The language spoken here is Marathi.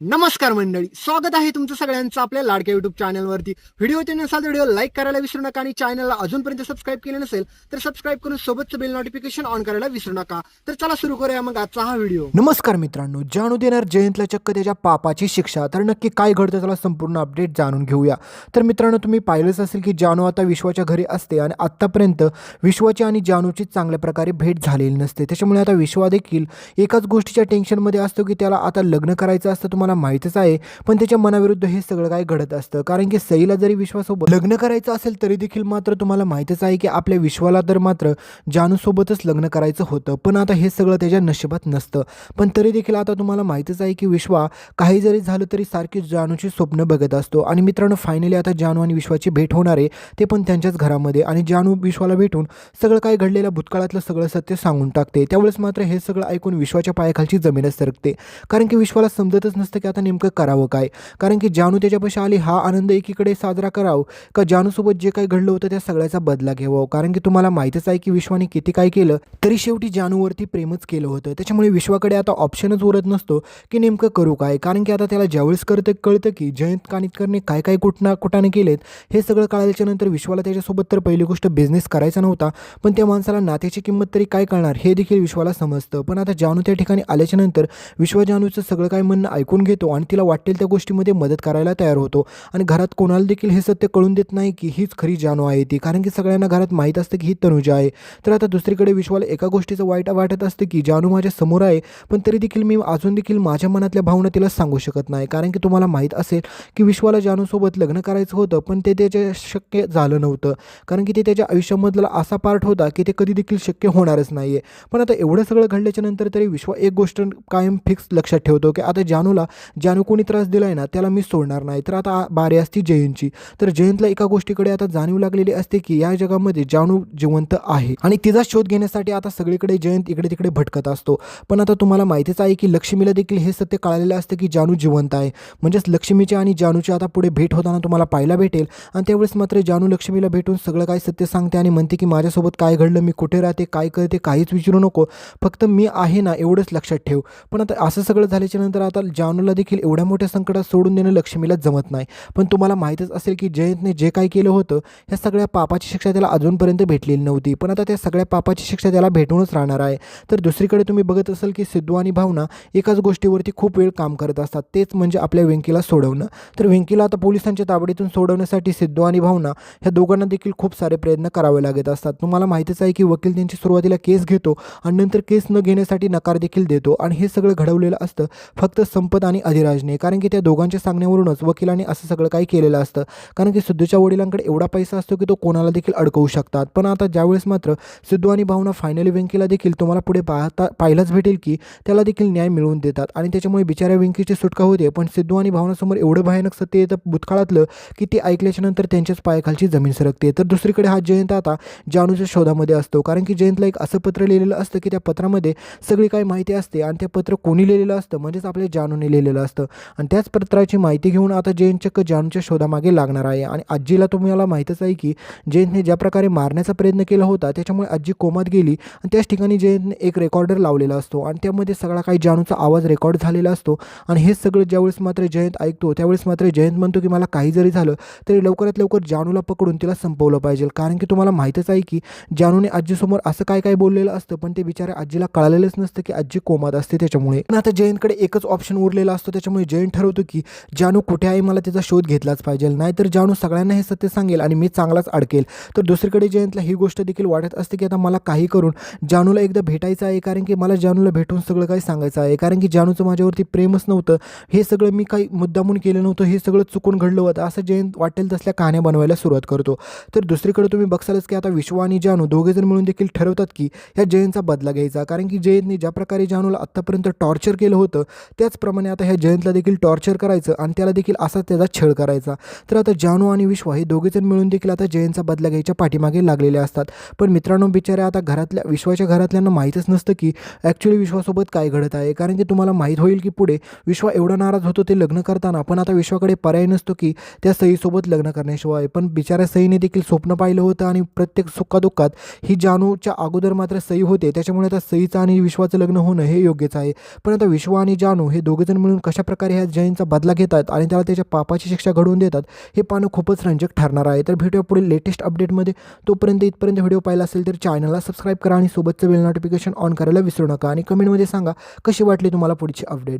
नमस्कार मंडळी स्वागत आहे तुमचं सगळ्यांचं आपल्या लाडक्या युट्यूब चॅनलवरती व्हिडिओ ते नसाल तर व्हिडिओ लाईक करायला विसरू नका आणि चॅनलला अजूनपर्यंत सबस्क्राईब केलं नसेल तर सबस्क्राईब करून सोबतचं बेल नोटिफिकेशन ऑन करायला विसरू नका. तर चला सुरू करूया मग आजचा हा व्हिडिओ. नमस्कार मित्रांनो जाणू देणार जयंतला चक्क त्याच्या पापाची शिक्षा. तर नक्की काय घडतं त्याला संपूर्ण अपडेट जाणून घेऊया. तर मित्रांनो तुम्ही पाहिलंच असेल की जानू आता विश्वाच्या घरी असते आणि आत्तापर्यंत विश्वाची आणि जानूची चांगल्या प्रकारे भेट झालेली नसते. त्याच्यामुळे आता विश्वा देखील एकाच गोष्टीच्या टेन्शनमध्ये असतो की त्याला आता लग्न करायचं असतं तुम्हाला माहितच आहे पण त्याच्या मनाविरुद्ध हे सगळं काय घडत असतं? कारण की सईला जरी विश्वासोबत लग्न करायचं असेल तरी देखील मात्र तुम्हाला माहीतच आहे की आपल्या विश्वाला तर मात्र जानूसोबतच लग्न करायचं होतं पण आता हे सगळं त्याच्या नशिबात नसतं. पण तरी देखील आता तुम्हाला माहितच आहे की विश्वा काही जरी झालं तरी सारखी जानूची स्वप्न बघत असतो. आणि मित्रांनो फायनली आता जानू आणि विश्वाची भेट होणार आहे ते पण त्यांच्याच घरामध्ये. आणि जानू विश्वाला भेटून सगळं काय घडलेलं भूतकाळातलं सगळं सत्य सांगून टाकते. त्यावेळेस मात्र हे सगळं ऐकून विश्वाच्या पायाखालची जमीनच सरकते. कारण की विश्वाला समजतच नसतं की आता नेमकं करावं काय? कारण की जानू त्याच्यापाशी आली हा आनंद एकीकडे साजरा करावं. का जानूसोबत जे काही घडलं होतं त्या सगळ्याचा बदला घ्यावा? कारण की तुम्हाला माहीतच आहे की विश्वाने किती काय केलं तरी शेवटी जानूवरती प्रेमच केलं होतं. त्याच्यामुळे विश्वाकडे आता ऑप्शनच उरत नसतो की नेमकं करू काय? कारण की आता त्याला ज्यावेळेस करतं कळतं की जयंत कानितकरने काय काय कुठना कुठाने केलेत हे सगळं कळल्याच्यानंतर विश्वाला त्याच्यासोबत तर पहिली गोष्ट बिझनेस करायचा नव्हता पण त्या माणसाला नात्याची किंमत तरी काय कळणार हे देखील विश्वाला समजतं. पण आता जानू त्या ठिकाणी आल्याच्यानंतर विश्व विश्वा जानूचं सगळं काय म्हणणं ऐकून घेतो आणि तिला वाटेल त्या गोष्टीमध्ये मदत करायला तयार होतो. आणि घरात कोणाला देखील हे सत्य कळून देत नाही की हीच खरी जानू आहे ती. कारण की सगळ्यांना घरात माहीत असतं की ही तनुजा आहे. तर आता दुसरीकडे विश्वाला एका गोष्टीचं वाईट वाटत असतं की जानू माझ्यासमोर आहे पण तरी देखील मी अजून देखील माझ्या मनातल्या भावना तिला सांगू शकत नाही. कारण की तुम्हाला माहीत असेल की विश्वाला जानूसोबत लग्न करायचं होतं पण ते त्याच्या शक्य झालं नव्हतं. कारण की ते त्याच्या आयुष्यामधला असा पार्ट होता की ते कधी देखील शक्य होणारच नाही आहे पण आता एवढं सगळं घडल्याच्या नंतर तरी विश्वा एक गोष्ट कायम फिक्स लक्षात ठेवतो की आता जानूला जानू कोणी त्रास दिला आहे ना त्याला मी सोडणार नाही. तर आता बारी असती जयंतची. तर जयंतला एका गोष्टीकडे आता जाणीव लागलेली असते की या जगामध्ये जानू जिवंत आहे. आणि तिचा शोध घेण्यासाठी आता सगळीकडे जयंत इकडे तिकडे भटकत असतो. पण आता तुम्हाला माहितीच आहे की लक्ष्मीला देखील हे सत्य कळालेलं असतं की जानू जिवंत आहे. म्हणजेच लक्ष्मीची आणि जानूची आता पुढे भेट होताना तुम्हाला पाहायला भेटेल. आणि त्यावेळेस मात्र जानू लक्ष्मीला भेटून सगळं काय सत्य सांगते आणि म्हणते की माझ्यासोबत काय घडलं मी कुठे राहते काय करते काहीच विचारू नको. फक्त मी आहे ना एवढंच लक्षात ठेव. पण आता असं सगळं झाल्याच्यानंतर आता जानूला देखील एवढ्या मोठ्या संकटात सोडून देणं लक्ष्मीला जमत नाही. पण तुम्हाला माहीतच असेल की जयंतने जे काय केलं होतं ह्या सगळ्या पापाची शिक्षा त्याला अजूनपर्यंत भेटलेली नव्हती. पण आता त्या सगळ्या पापाची शिक्षा त्याला भेटूनच राहणार आहे. तर दुसरीकडे तुम्ही बघत असाल की सिद्धू आणि भावना एकाच गोष्टीवरती खूप वेळ काम करत असतात. तेच म्हणजे आपल्या वेंकीला सोडवणं. तर वेंकीला आता पोलिसांच्या ताबडीतून सोडवण्यासाठी सिद्धू आणि भावना ह्या दोघांना देखील खूप सारे प्रयत्न करावे लागत असतात. तुम्हाला माहितीच आहे की वकील त्यांची सुरुवातीला केस घेतो आणि नंतर केस न घेण्यासाठी नकार देखील देतो. आणि हे सगळं घडवलेलं असतं. फक्त संपत आणि अधिराजने. कारण की त्या दोघांच्या सांगण्यावरूनच वकिलांनी असं सगळं काही केलेलं असतं. कारण की सिद्धूच्या वडिलांकडे एवढा पैसा असतो की तो कोणाला देखील अडकवू शकतात. पण आता ज्यावेळेस मात्र सिद्धू आणि भावना फायनली वेंकीला देखील तुम्हाला पुढे पाहता पाहायलाच भेटेल की त्याला देखील न्याय मिळवून देतात. आणि त्याच्यामुळे बिचाऱ्या वेंकीची सुटका होते. पण सिद्धू आणि भावनासमोर एवढं भयानक सत्य येतं भूतकाळातलं की ते ऐकल्याच्या नंतर त्यांच्याच पायाखालची जमीन सरकते. तर दुसरीकडे हा जयंत आता जानूच्या शोधामध्ये असतो. कारण की जयंतला एक असं पत्र लिहिलेलं असतं की त्या पत्रामध्ये सगळी काही माहिती असते आणि ते पत्र कोणी लिहिलेलं असतं. म्हणजेच आपल्या जानूने लिहिलेलं असतं. आणि त्याच पत्राची माहिती घेऊन आता जयंत चक्क जानूच्या शोधामागे लागणार आहे. आणि आजीला तुम्हाला माहीतच आहे की जयंतने ज्या प्रकारे मारण्याचा प्रयत्न केला होता त्याच्यामुळे आजी कोमात गेली आणि त्याच ठिकाणी जयंतने एक रेकॉर्डर लावलेला असतो. आणि त्यामध्ये सगळा काही जानूचा आवाज रेकॉर्ड झालेला असतो. आणि हे सगळं ज्यावेळेस मात्र जयंत ऐकतो त्यावेळेस मात्र जयंत म्हणतो की मला काही जरी झालं तरी लवकरात लवकर जानूला पकडून तिला संपवलं पाहिजे. कारण की तुम्हाला माहीतच आहे की जानूने आजीसमोर असं काय काय बोललेलं असतं पण ते बिचारे आजीला कळालेलंच नसतं की आजी कोमात असते त्याच्यामुळे. पण आता जयंतकडे एकच ऑप्शन उरलेला असतो त्याच्यामुळे जयंत ठरवतो की जानू कुठे आहे मला त्याचा शोध घेतलाच पाहिजे. नाहीतर जानू सगळ्यांना हे सत्य सांगेल आणि मी चांगलाच अडकेल. तर दुसरीकडे जयंतला ही गोष्ट देखील वाटत असते की आता मला काही करून जानूला एकदा भेटायचं आहे कारण की मला जानूला भेटून सगळं काही सांगायचं आहे. कारण की जानूचं माझ्यावरती प्रेमच नव्हतं. हे सगळं मी काही मुद्दामून केलं नव्हतं. हे सगळं चुकून घडलं होतं. असं जयंत वाटेल तसल्या कहाण्या बनवायला सुरुवात करतो. तर दुसरीकडे तुम्ही बघसालच की आता विश्व आणि जानू दोघेजण मिळून देखील ठरवतात की ह्या जयंतचा बदला घ्यायचा. कारण की जयंतने ज्या प्रकारे जानूला आत्तापर्यंत टॉर्चर केलं होतं त्याचप्रमाणे आता ह्या जयंतला देखील टॉर्चर करायचं आणि त्याला देखील असाच त्याचा छळ करायचा. तर आता जानू आणि विश्वा हे दोघेजण मिळून देखील आता जयंतचा बदला घ्यायच्या पाठीमागे लागलेले असतात. पण मित्रांनो बिचारे आता घरातल्या विश्वाच्या घरातल्यांना माहीतच नसतं की ॲक्च्युली विश्वासोबत काय घडत आहे. कारण की तुम्हाला माहीत होईल की पुढे विश्वा एवढा नाराज होतो ते लग्न करताना. पण आता विश्वाकडे पर्याय नसतो की त्या सईसोबत लग्न करण्याशिवाय. पण बिचाऱ्या सईने देखील स्वप्न पाहिलं होतं आणि प्रत्येक सुखादुःखात ही जानूच्या अगोदर मात्र सई होते. त्याच्यामुळे आता सईचं आणि विश्वाचं लग्न होणं हे योग्यच आहे. पण आता विश्वा आणि जानू हे दोघेजण मिळून कशाप्रकारे ह्या जैनचा बदला घेतात आणि त्याला त्याच्या पापाची शिक्षा घडवून देतात हे पाहणं खूपच रंजक ठरणार आहे. तर भेटूया पुढील लेटेस्ट अपडेटमध्ये तोपर्यंत इथपर्यंत व्हिडिओ पाहिला असेल तर चॅनलला सबस्क्राईब करा आणि सोबतचं बेल नोटिफिकेशन ऑन करायला विसरू नका. आणि कमेंटमध्ये सांगा कशी वाटली तुम्हाला पुढची अपडेट